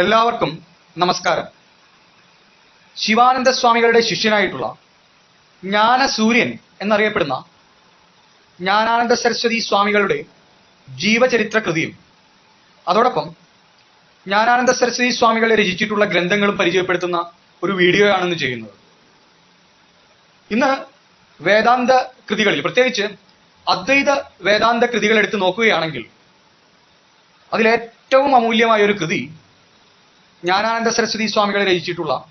എല്ലാവർക്കും നമസ്കാരം. ശിവാനന്ദ സ്വാമികളുടെ ശിഷ്യനായിട്ടുള്ള ജ്ഞാനസൂര്യൻ എന്നറിയപ്പെടുന്ന ജ്ഞാനാനന്ദ സരസ്വതി സ്വാമികളുടെ ജീവചരിത്ര കൃതിയും അതോടൊപ്പം ജ്ഞാനാനന്ദ സരസ്വതി സ്വാമികളെ രചിച്ചിട്ടുള്ള ഗ്രന്ഥങ്ങളും പരിചയപ്പെടുത്തുന്ന ഒരു വീഡിയോയാണ് ആണെന്ന് ചെയ്യുന്നത്. ഇന്ന് വേദാന്ത കൃതികളിൽ പ്രത്യേകിച്ച് അദ്വൈത വേദാന്ത കൃതികൾ എടുത്ത് നോക്കുകയാണെങ്കിൽ അതിലേറ്റവും അമൂല്യമായ ഒരു കൃതി ജ്ഞാനാനന്ദ സരസ്വതി സ്വാമികൾ രചിച്ചിട്ടുള്ള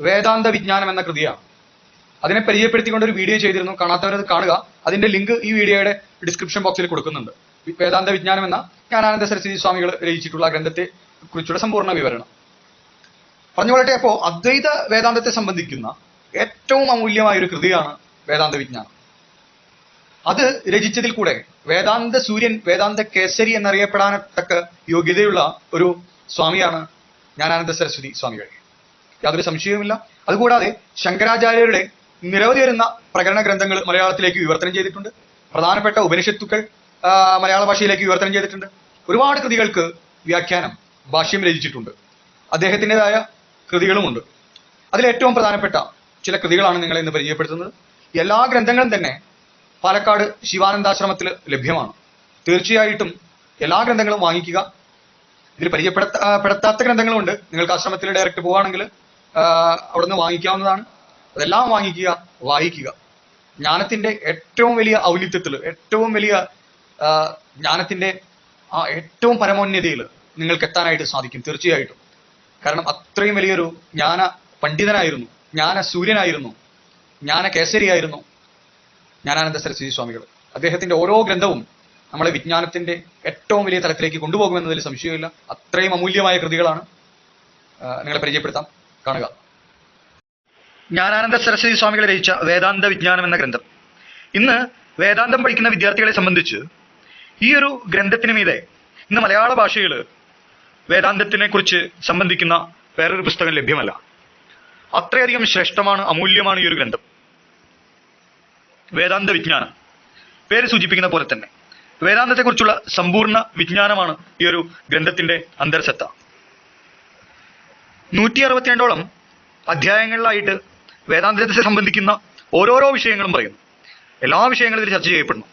വേദാന്ത വിജ്ഞാനം എന്ന കൃതിയാണ്. അതിനെ പരിചയപ്പെടുത്തിക്കൊണ്ട് ഒരു വീഡിയോ ചെയ്തിരുന്നു. കാണാത്തവരത് കാണുക. അതിന്റെ ലിങ്ക് ഈ വീഡിയോയുടെ ഡിസ്ക്രിപ്ഷൻ ബോക്സിൽ കൊടുക്കുന്നുണ്ട്. വേദാന്ത വിജ്ഞാനം എന്ന ജ്ഞാനാനന്ദ സരസ്വതി സ്വാമികൾ രചിച്ചിട്ടുള്ള ഗ്രന്ഥത്തെ കുറിച്ചുള്ള സമ്പൂർണ വിവരണം. പറഞ്ഞു കൊള്ളട്ടെ അപ്പോ അദ്വൈത വേദാന്തത്തെ സംബന്ധിക്കുന്ന ഏറ്റവും അമൂല്യമായ ഒരു കൃതിയാണ് വേദാന്ത വിജ്ഞാനം. അത് രചിച്ചതിൽ കൂടെ വേദാന്ത സൂര്യൻ വേദാന്ത കേസരി എന്നറിയപ്പെടാനത്തക്ക യോഗ്യതയുള്ള ഒരു സ്വാമിയാണ് ജ്ഞാനാനന്ദ സരസ്വതി സ്വാമികൾ. യാതൊരു സംശയവുമില്ല. അതുകൂടാതെ ശങ്കരാചാര്യരുടെ നിരവധി വരുന്ന പ്രകരണ ഗ്രന്ഥങ്ങൾ മലയാളത്തിലേക്ക് വിവർത്തനം ചെയ്തിട്ടുണ്ട്. പ്രധാനപ്പെട്ട ഉപനിഷത്തുക്കൾ മലയാള ഭാഷയിലേക്ക് വിവർത്തനം ചെയ്തിട്ടുണ്ട്. ഒരുപാട് കൃതികൾക്ക് വ്യാഖ്യാനം ഭാഷ്യം രചിച്ചിട്ടുണ്ട്. അദ്ദേഹത്തിന്റെതായ കൃതികളുമുണ്ട്. അതിലേറ്റവും പ്രധാനപ്പെട്ട ചില കൃതികളാണ് നിങ്ങളെ ഇന്ന് പരിചയപ്പെടുത്തുന്നത്. എല്ലാ ഗ്രന്ഥങ്ങളും തന്നെ പാലക്കാട് ശിവാനന്ദാശ്രമത്തിൽ ലഭ്യമാണ്. തീർച്ചയായിട്ടും എല്ലാ ഗ്രന്ഥങ്ങളും വാങ്ങിക്കുക. ഇതിൽ പരിചയപ്പെടുത്താത്ത ഗ്രന്ഥങ്ങളുണ്ട് നിങ്ങൾക്ക് ആശ്രമത്തിൽ ഡയറക്റ്റ് പോവുകയാണെങ്കിൽ അവിടുന്ന് വാങ്ങിക്കാവുന്നതാണ്. അതെല്ലാം വാങ്ങിക്കുക വായിക്കുക. ജ്ഞാനത്തിന്റെ ഏറ്റവും വലിയ ഔന്നിത്യത്തിൽ ഏറ്റവും വലിയ ജ്ഞാനത്തിന്റെ ആ ഏറ്റവും പരമോന്നതയിൽ നിങ്ങൾക്ക് എത്താനായിട്ട് സാധിക്കും തീർച്ചയായിട്ടും. കാരണം അത്രയും വലിയൊരു ജ്ഞാന പണ്ഡിതനായിരുന്നു ജ്ഞാന സൂര്യനായിരുന്നു ജ്ഞാന കേസരിയായിരുന്നു ജ്ഞാനാനന്ദ സരസ്വതി സ്വാമികൾ. അദ്ദേഹത്തിന്റെ ഓരോ ഗ്രന്ഥവും നമ്മളെ വിജ്ഞാനത്തിന്റെ ഏറ്റവും വലിയ തലത്തിലേക്ക് കൊണ്ടുപോകുമെന്നതിൽ സംശയമില്ല. അത്രയും അമൂല്യമായ കൃതികളാണ് നിങ്ങളെ പരിചയപ്പെടുത്താം. കാണുക. ജ്ഞാനാനന്ദ സരസ്വതി സ്വാമികൾ രചിച്ച വേദാന്ത വിജ്ഞാനം എന്ന ഗ്രന്ഥം. ഇന്ന് വേദാന്തം പഠിക്കുന്ന വിദ്യാർത്ഥികളെ സംബന്ധിച്ച് ഈ ഒരു ഗ്രന്ഥത്തിന് മീതെ ഇന്ന് മലയാള ഭാഷയിൽ വേദാന്തത്തിനെ കുറിച്ച് സംബന്ധിക്കുന്ന വേറൊരു പുസ്തകം ലഭ്യമല്ല. അത്രയധികം ശ്രേഷ്ഠമാണ് അമൂല്യമാണ് ഈ ഒരു ഗ്രന്ഥം. വേദാന്ത വിജ്ഞാനം. പേര് സൂചിപ്പിക്കുന്ന പോലെ തന്നെ. വേദാന്തത്തെക്കുറിച്ചുള്ള സമ്പൂർണ വിജ്ഞാനമാണ് ഈ ഒരു ഗ്രന്ഥത്തിന്റെ അന്തർസത്ത. നൂറ്റി അറുപത്തിരണ്ടോളം അധ്യായങ്ങളിലായിട്ട് വേദാന്തത്തെ സംബന്ധിക്കുന്ന ഓരോരോ വിഷയങ്ങളും പറയുന്നു. എല്ലാ വിഷയങ്ങളും ഇതിൽ ചർച്ച ചെയ്യപ്പെടുന്നു.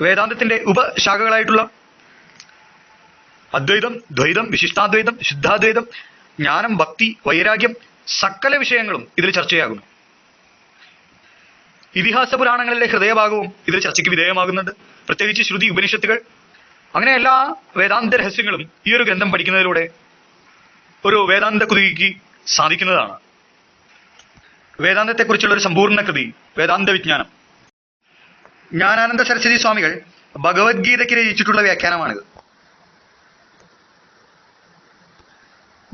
വേദാന്തത്തിന്റെ ഉപശാഖകളായിട്ടുള്ള അദ്വൈതം ദ്വൈതം വിശിഷ്ടാദ്വൈതം ശുദ്ധാദ്വൈതം ജ്ഞാനം ഭക്തി വൈരാഗ്യം സകല വിഷയങ്ങളും ഇതിൽ ചർച്ചയാകുന്നു. ഇതിഹാസ പുരാണങ്ങളിലെ ഹൃദയഭാഗവും ഇതിൽ ചർച്ചയ്ക്ക് വിധേയമാകുന്നുണ്ട്. പ്രത്യേകിച്ച് ശ്രുതി ഉപനിഷത്തുകൾ. അങ്ങനെ എല്ലാ വേദാന്ത രഹസ്യങ്ങളും ഈ ഒരു ഗ്രന്ഥം പഠിക്കുന്നതിലൂടെ ഒരു വേദാന്ത കുതിക്ക് സാധിക്കുന്നതാണ്. വേദാന്തത്തെക്കുറിച്ചുള്ള ഒരു സമ്പൂർണ കൃതി വേദാന്ത വിജ്ഞാനം. ജ്ഞാനാനന്ദ സരസ്വതി സ്വാമികൾ ഭഗവത്ഗീതയ്ക്ക് രചിച്ചിട്ടുള്ള വ്യാഖ്യാനമാണിത്.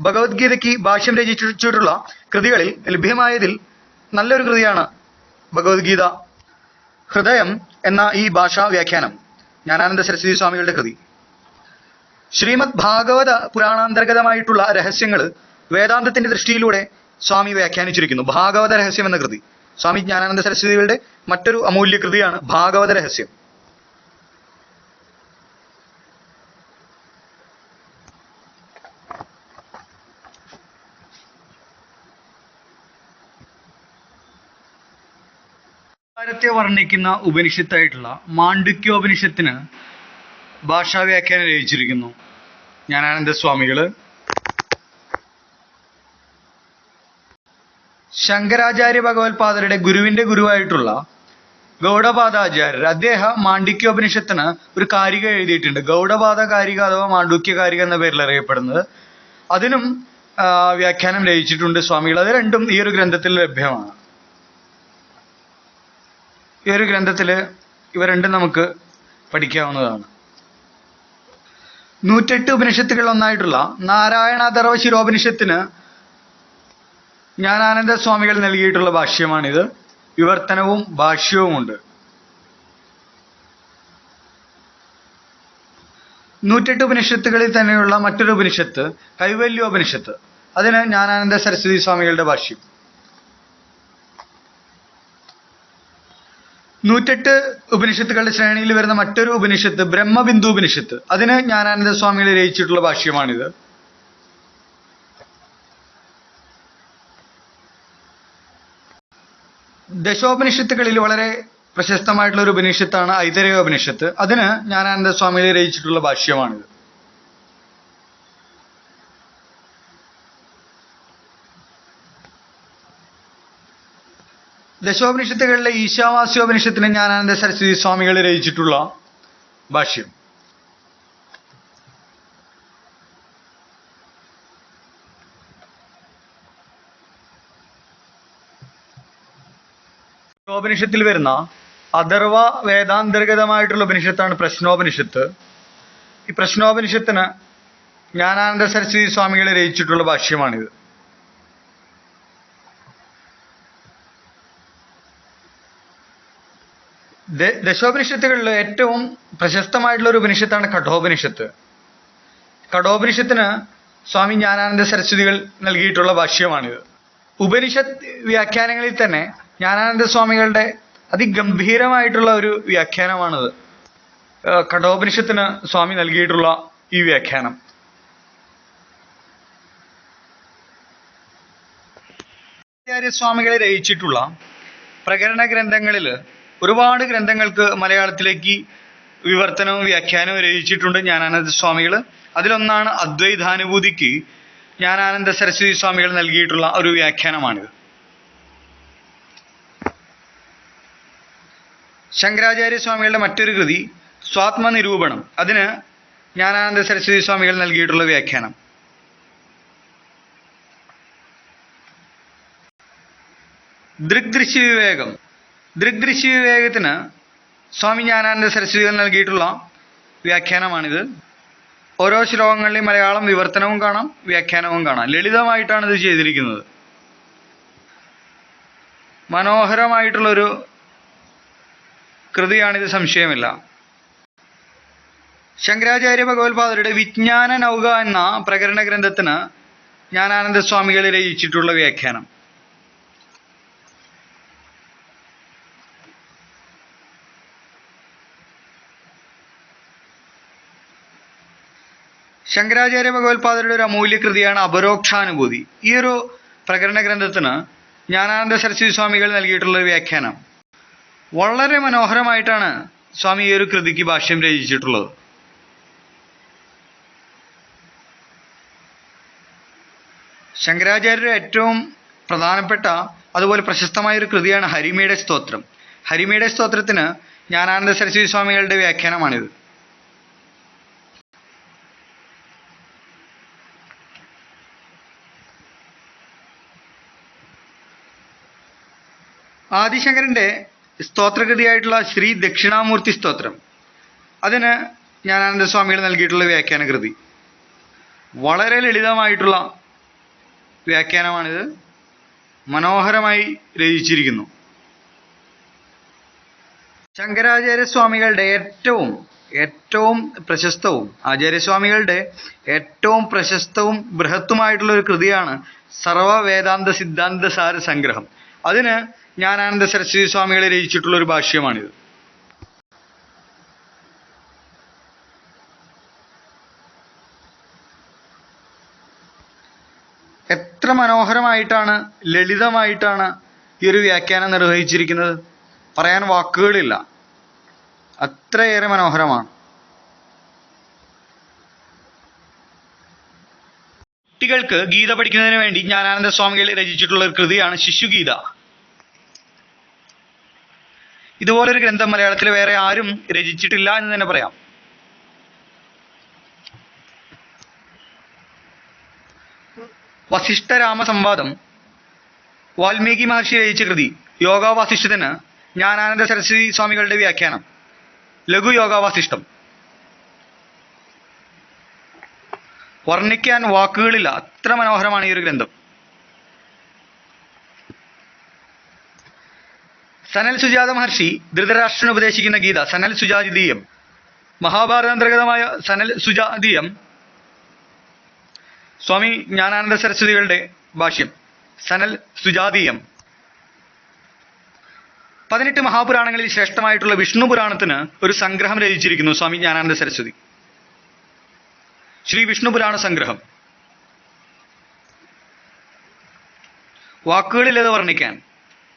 ഭഗവത്ഗീതയ്ക്ക് ഭാഷ്യം രചിച്ചിട്ടുള്ള കൃതികളിൽ ലഭ്യമായതിൽ നല്ലൊരു കൃതിയാണ് ഭഗവത്ഗീത ഹൃദയം എന്ന ഈ ഭാഷാ വ്യാഖ്യാനം ജ്ഞാനാനന്ദ സരസ്വതി സ്വാമികളുടെ കൃതി. ശ്രീമദ് ഭാഗവത പുരാണാന്തർഗതമായിട്ടുള്ള രഹസ്യങ്ങൾ വേദാന്തത്തിന്റെ ദൃഷ്ടിയിലൂടെ സ്വാമി വ്യാഖ്യാനിച്ചിരിക്കുന്നു. ഭാഗവത രഹസ്യം എന്ന കൃതി. സ്വാമി ജ്ഞാനാനന്ദ സരസ്വതികളുടെ മറ്റൊരു അമൂല്യ കൃതിയാണ് ഭാഗവത രഹസ്യം. ഭാരത്തെ വർണിക്കുന്ന ഉപനിഷത്തായിട്ടുള്ള മാണ്ഡുക്യോപനിഷത്തിന് ഭാഷാ വ്യാഖ്യാനം രചിച്ചിരിക്കുന്നു. ഞാൻ സ്വാമികൾ. ശങ്കരാചാര്യ ഭഗവത്പാദരുടെ ഗുരുവിന്റെ ഗുരുവായിട്ടുള്ള ഗൗഡപാദാചാര്യർ അദ്ദേഹം മാണ്ഡിക്യോപനിഷത്തിന് ഒരു കാരിക എഴുതിയിട്ടുണ്ട്. ഗൗഡപാദ കാരിക അഥവാ മാണ്ഡുക്യ കാരിക എന്ന പേരിൽ അറിയപ്പെടുന്നത്. അതിനും വ്യാഖ്യാനം രചിച്ചിട്ടുണ്ട് സ്വാമികൾ. അത് രണ്ടും ഈ ഒരു ഗ്രന്ഥത്തിൽ ലഭ്യമാണ്. ഈ ഒരു ഗ്രന്ഥത്തിൽ ഇവ രണ്ടും നമുക്ക് പഠിക്കാവുന്നതാണ്. നൂറ്റെട്ട് ഉപനിഷത്തുകൾ ഒന്നായിട്ടുള്ള നാരായണാധർവ ശിരോപനിഷത്തിന് ജ്ഞാനാനന്ദ സ്വാമികൾ നൽകിയിട്ടുള്ള ഭാഷ്യമാണിത്. വിവർത്തനവും ഭാഷ്യവുമുണ്ട്. നൂറ്റെട്ട് ഉപനിഷത്തുകളിൽ തന്നെയുള്ള മറ്റൊരു ഉപനിഷത്ത് കൈവല്യോപനിഷത്ത്. അതിന് ജ്ഞാനാനന്ദ സരസ്വതി സ്വാമികളുടെ ഭാഷ്യം. നൂറ്റെട്ട് ഉപനിഷത്തുകളുടെ ശ്രേണിയിൽ വരുന്ന മറ്റൊരു ഉപനിഷത്ത് ബ്രഹ്മബിന്ദു ഉപനിഷത്ത് അതിന് ജ്ഞാനാനന്ദ സ്വാമികൾ രചിച്ചിട്ടുള്ള ഭാഷ്യമാണിത്. ദശോപനിഷത്തുകളിൽ വളരെ പ്രശസ്തമായിട്ടുള്ള ഒരു ഉപനിഷത്താണ് ഐതരയോപനിഷത്ത്. അതിന് ജ്ഞാനാനന്ദ സ്വാമികൾ രചിച്ചിട്ടുള്ള ഭാഷ്യമാണിത്. ദശോപനിഷത്തുകളിലെ ഈശാവാസ്യോപനിഷത്തിന് ജ്ഞാനാനന്ദ സരസ്വതി സ്വാമികൾ രചിച്ചിട്ടുള്ള ഭാഷ്യം. ഉപനിഷത്തിൽ വരുന്ന അഥർവ വേദാന്തർഗതമായിട്ടുള്ള ഉപനിഷത്താണ് പ്രശ്നോപനിഷത്ത്. ഈ പ്രശ്നോപനിഷത്തിന് ജ്ഞാനാനന്ദ സരസ്വതി സ്വാമികൾ രചിച്ചിട്ടുള്ള ഭാഷ്യമാണിത്. ദശോപനിഷത്തുകളിൽ ഏറ്റവും പ്രശസ്തമായിട്ടുള്ള ഒരു ഉപനിഷത്താണ് കഠോപനിഷത്ത്. കഠോപനിഷത്തിന് സ്വാമി ജ്ഞാനാനന്ദ സരസ്വതികൾ നൽകിയിട്ടുള്ള ഭാഷ്യമാണിത്. ഉപനിഷത്ത് വ്യാഖ്യാനങ്ങളിൽ തന്നെ ജ്ഞാനാനന്ദ സ്വാമികളുടെ അതിഗംഭീരമായിട്ടുള്ള ഒരു വ്യാഖ്യാനമാണിത്. കഠോപനിഷത്തിന് സ്വാമി നൽകിയിട്ടുള്ള ഈ വ്യാഖ്യാനം. ആചാര്യസ്വാമികളെ രചിച്ചിട്ടുള്ള പ്രകരണ ഗ്രന്ഥങ്ങളിൽ ഒരുപാട് ഗ്രന്ഥങ്ങൾക്ക് മലയാളത്തിലേക്ക് വിവർത്തനവും വ്യാഖ്യാനവും രചിച്ചിട്ടുണ്ട് ജ്ഞാനാനന്ദ സ്വാമികൾ അതിലൊന്നാണ് അദ്വൈതാനുഭൂതിക്ക് ജ്ഞാനാനന്ദ സരസ്വതി സ്വാമികൾ നൽകിയിട്ടുള്ള ഒരു വ്യാഖ്യാനമാണിത്. ശങ്കരാചാര്യ സ്വാമികളുടെ മറ്റൊരു കൃതി സ്വാത്മനിരൂപണം. അതിന് ജ്ഞാനാനന്ദ സരസ്വതി സ്വാമികൾ നൽകിയിട്ടുള്ള വ്യാഖ്യാനം. ദൃഗ്ദൃശ്യ വിവേകം. ദൃഗ്ദൃശ്യ വിവേകത്തിന് സ്വാമി ജ്ഞാനാനന്ദ സരസ്വതികൾ നൽകിയിട്ടുള്ള വ്യാഖ്യാനമാണിത്. ഓരോ ശ്ലോകങ്ങളിലെയും മലയാളം വിവർത്തനവും കാണാം വ്യാഖ്യാനവും കാണാം. ലളിതമായിട്ടാണ് ഇത് ചെയ്തിരിക്കുന്നത്. മനോഹരമായിട്ടുള്ളൊരു കൃതിയാണിത് സംശയമില്ല. ശങ്കരാചാര്യ ഭഗവത്പാദരുടെ വിജ്ഞാന നൗക എന്ന പ്രകരണ ഗ്രന്ഥത്തിന് ജ്ഞാനാനന്ദ സ്വാമികൾ രചിച്ചിട്ടുള്ള വ്യാഖ്യാനം. ശങ്കരാചാര്യ ഭഗവത്പാദരുടെ ഒരു അമൂല്യ കൃതിയാണ് അപരോക്ഷാനുഭൂതി. ഈ ഒരു പ്രകരണ ഗ്രന്ഥത്തിന് ജ്ഞാനാനന്ദ സരസ്വതി സ്വാമികൾ നൽകിയിട്ടുള്ള ഒരു വ്യാഖ്യാനം. വളരെ മനോഹരമായിട്ടാണ് സ്വാമി ഈ ഒരു കൃതിക്ക് ഭാഷ്യം രചിച്ചിട്ടുള്ളത്. ശങ്കരാചാര്യരുടെ ഏറ്റവും പ്രധാനപ്പെട്ട അതുപോലെ പ്രശസ്തമായ ഒരു കൃതിയാണ് ഹരിമയുടെ സ്തോത്രം. ഹരിമയുടെ സ്തോത്രത്തിന് ജ്ഞാനാനന്ദ സരസ്വതി സ്വാമികളുടെ വ്യാഖ്യാനമാണിത്. ആദിശങ്കരന്റെ സ്തോത്രകൃതിയായിട്ടുള്ള ശ്രീ ദക്ഷിണാമൂർത്തി സ്തോത്രം. അതിന് ഞാൻ സ്വാമികൾ നൽകിയിട്ടുള്ള വ്യാഖ്യാന കൃതി. വളരെ ലളിതമായിട്ടുള്ള വ്യാഖ്യാനമാണിത്. മനോഹരമായി രചിച്ചിരിക്കുന്നു. ശങ്കരാചാര്യസ്വാമികളുടെ ഏറ്റവും ഏറ്റവും പ്രശസ്തവും ആചാര്യസ്വാമികളുടെ ഏറ്റവും പ്രശസ്തവും ബൃഹത്തുമായിട്ടുള്ള ഒരു കൃതിയാണ് സർവ വേദാന്ത സിദ്ധാന്ത സാര സംഗ്രഹം അതിന് ജ്ഞാനാനന്ദ സരസ്വതി സ്വാമികളെ രചിച്ചിട്ടുള്ള ഒരു ഭാഷ്യമാണിത്. എത്ര മനോഹരമായിട്ടാണ് ലളിതമായിട്ടാണ് ഈ ഒരു വ്യാഖ്യാനം നിർവഹിച്ചിരിക്കുന്നത്. പറയാൻ വാക്കുകളില്ല. അത്രയേറെ മനോഹരമാണ്. കുട്ടികൾക്ക് ഗീത പഠിക്കുന്നതിന് വേണ്ടി ജ്ഞാനാനന്ദ സ്വാമികൾ രചിച്ചിട്ടുള്ള ഒരു കൃതിയാണ് ശിശുഗീത. ഇതുപോലൊരു ഗ്രന്ഥം മലയാളത്തിൽ വേറെ ആരും രചിച്ചിട്ടില്ല എന്ന് തന്നെ പറയാം. വസിഷ്ഠരാമ സംവാദം വാൽമീകി മഹർഷി രചിച്ച കൃതി യോഗാവാസിഷ്ഠത്തിന് ജ്ഞാനാനന്ദ സരസ്വതി സ്വാമികളുടെ വ്യാഖ്യാനം. ലഘു യോഗാവാസിഷ്ടം വർണിക്കാൻ വാക്കുകളില്ല അത്ര മനോഹരമാണ് ഈ ഒരു ഗ്രന്ഥം. സനൽ സുജാത മഹർഷി ധൃതരാഷ്ട്രന് ഉപദേശിക്കുന്ന ഗീത സനൽ സുജാതീയം മഹാഭാരതാന്തർഗതമായ സനൽ സുജാതീയം. സ്വാമി ജ്ഞാനാനന്ദ സരസ്വതികളുടെ ഭാഷ്യം സനൽ സുജാതീയം. പതിനെട്ട് മഹാപുരാണങ്ങളിൽ ശ്രേഷ്ഠമായിട്ടുള്ള വിഷ്ണു പുരാണത്തിന് ഒരു സംഗ്രഹം രചിച്ചിരിക്കുന്നു സ്വാമി ജ്ഞാനാനന്ദ സരസ്വതി. ശ്രീ വിഷ്ണു പുരാണ സംഗ്രഹം. വാക്കുകളിൽ അത് വർണിക്കാൻ.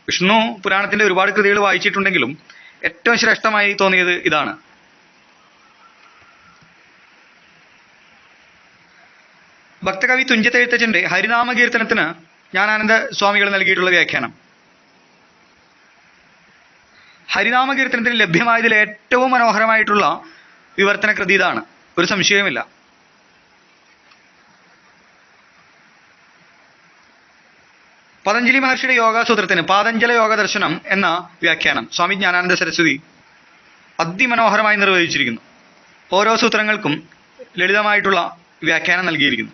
വിഷ്ണു പുരാണത്തിന്റെ ഒരുപാട് കൃതികൾ വായിച്ചിട്ടുണ്ടെങ്കിലും ഏറ്റവും ശ്രേഷ്ഠമായി തോന്നിയത് ഇതാണ്. ഭക്തകവി തുഞ്ചത്തെഴുത്തച്ഛന്റെ ഹരിനാമ കീർത്തനത്തിന് ജ്ഞാനാനന്ദ സ്വാമികൾ നൽകിയിട്ടുള്ള വ്യാഖ്യാനം. ഹരിനാമ കീർത്തനത്തിന് ലഭ്യമായതിൽ ഏറ്റവും മനോഹരമായിട്ടുള്ള വിവർത്തന കൃതി ഇതാണ്. ഒരു സംശയവുമില്ല. പതഞ്ജലി മഹർഷിയുടെ യോഗാസൂത്രത്തിന് പാതഞ്ജല യോഗ ദർശനം എന്ന വ്യാഖ്യാനം സ്വാമി ജ്ഞാനാനന്ദ സരസ്വതി അതിമനോഹരമായി നിർവഹിച്ചിരിക്കുന്നു. ഓരോ സൂത്രങ്ങൾക്കും ലളിതമായിട്ടുള്ള വ്യാഖ്യാനം നൽകിയിരിക്കുന്നു.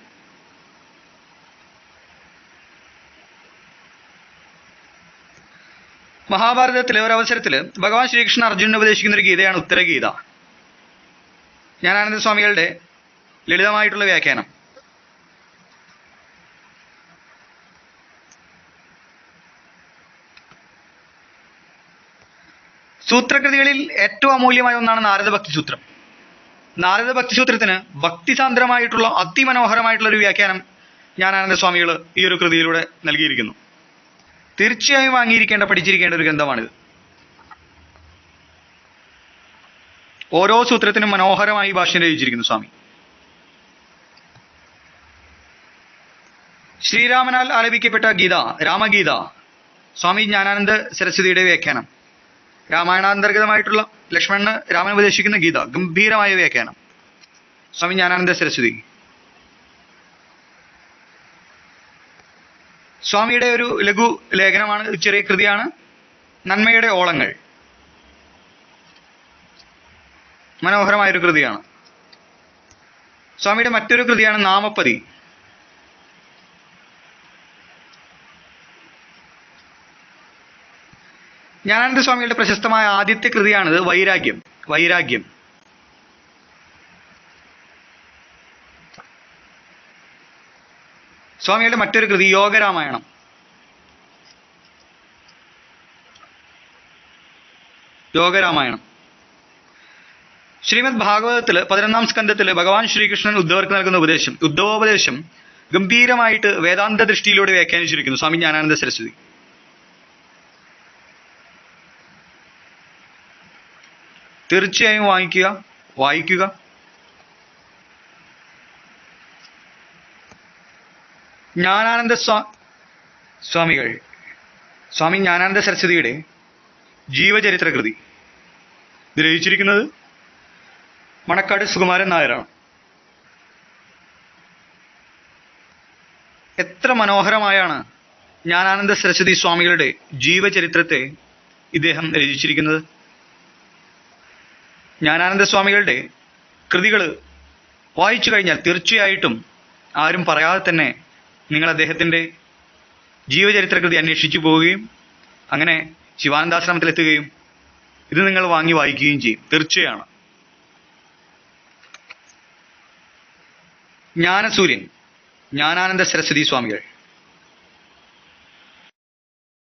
മഹാഭാരതത്തിലെ ഒരവസരത്തിൽ ഭഗവാൻ ശ്രീകൃഷ്ണൻ അർജുനന് ഉപദേശിക്കുന്ന ഒരു ഗീതയാണ് ഉത്തരഗീത. ജ്ഞാനാനന്ദ സ്വാമികളുടെ ലളിതമായിട്ടുള്ള വ്യാഖ്യാനം. സൂത്രകൃതികളിൽ ഏറ്റവും അമൂല്യമായ ഒന്നാണ് നാരദ ഭക്തി സൂത്രം നാരദ ഭക്തി സൂത്രത്തിന് ഭക്തിസാന്ദ്രമായിട്ടുള്ള അതിമനോഹരമായിട്ടുള്ള ഒരു വ്യാഖ്യാനം ജ്ഞാനാനന്ദ സ്വാമികൾ ഈ ഒരു കൃതിയിലൂടെ നൽകിയിരിക്കുന്നു. തീർച്ചയായും വാങ്ങിയിരിക്കേണ്ട പഠിച്ചിരിക്കേണ്ട ഒരു ഗ്രന്ഥമാണിത്. ഓരോ സൂത്രത്തിനും മനോഹരമായി ഭാഷ്യം രചിച്ചിരിക്കുന്നു സ്വാമി. ശ്രീരാമനാൽ ആലപിക്കപ്പെട്ട ഗീത രാമഗീത സ്വാമി ജ്ഞാനാനന്ദ സരസ്വതിയുടെ വ്യാഖ്യാനം. രാമായണാന്തർഗതമായിട്ടുള്ള ലക്ഷ്മണന് രാമൻ ഉപദേശിക്കുന്ന ഗീത ഗംഭീരമായ വ്യാഖ്യാനം. സ്വാമി ജ്ഞാനാനന്ദ സരസ്വതി. സ്വാമിയുടെ ഒരു ലഘു ലേഖനമാണ് ചെറിയ കൃതിയാണ് നന്മയുടെ ഓളങ്ങൾ. മനോഹരമായൊരു കൃതിയാണ്. സ്വാമിയുടെ മറ്റൊരു കൃതിയാണ് നാമപ്പതി. ജ്ഞാനാനന്ദ സ്വാമികളുടെ പ്രശസ്തമായ ആദ്യത്തെ കൃതിയാണിത് വൈരാഗ്യം. വൈരാഗ്യം. സ്വാമികളുടെ മറ്റൊരു കൃതി യോഗരാമായണം. യോഗരാമായണം. ശ്രീമദ് ഭാഗവതത്തിൽ പതിനൊന്നാം സ്കന്ധത്തിൽ ഭഗവാൻ ശ്രീകൃഷ്ണൻ ഉദ്ധവർക്ക് നൽകുന്ന ഉപദേശം. ഉദ്ധവോപദേശം ഗംഭീരമായിട്ട് വേദാന്ത ദൃഷ്ടിയിലൂടെ വ്യാഖ്യാനിച്ചിരിക്കുന്നു സ്വാമി ജ്ഞാനാനന്ദ സരസ്വതി. തീർച്ചയായും വാങ്ങിക്കുക. വായിക്കുക. ജ്ഞാനാനന്ദ സ്വാ സ്വാമികൾ. സ്വാമി ജ്ഞാനാനന്ദ സരസ്വതിയുടെ ജീവചരിത്ര കൃതി ഇത് രചിച്ചിരിക്കുന്നത് മണക്കാട് സുകുമാരൻ നായരാണ്. എത്ര മനോഹരമായാണ് ജ്ഞാനാനന്ദ സരസ്വതി സ്വാമികളുടെ ജീവചരിത്രത്തെ ഇദ്ദേഹം രചിച്ചിരിക്കുന്നത്. ജ്ഞാനാനന്ദ സ്വാമികളുടെ കൃതികൾ വായിച്ചു കഴിഞ്ഞാൽ തീർച്ചയായിട്ടും ആരും പറയാതെ തന്നെ നിങ്ങൾ അദ്ദേഹത്തിന്റെ ജീവചരിത്ര കൃതി അന്വേഷിച്ചു പോവുകയും അങ്ങനെ ശിവാനന്ദാശ്രമത്തിലെത്തുകയും ഇത് നിങ്ങൾ വാങ്ങി വായിക്കുകയും ചെയ്യും. തീർച്ചയാണ്. ജ്ഞാനസൂര്യൻ ജ്ഞാനാനന്ദ സരസ്വതി സ്വാമികൾ.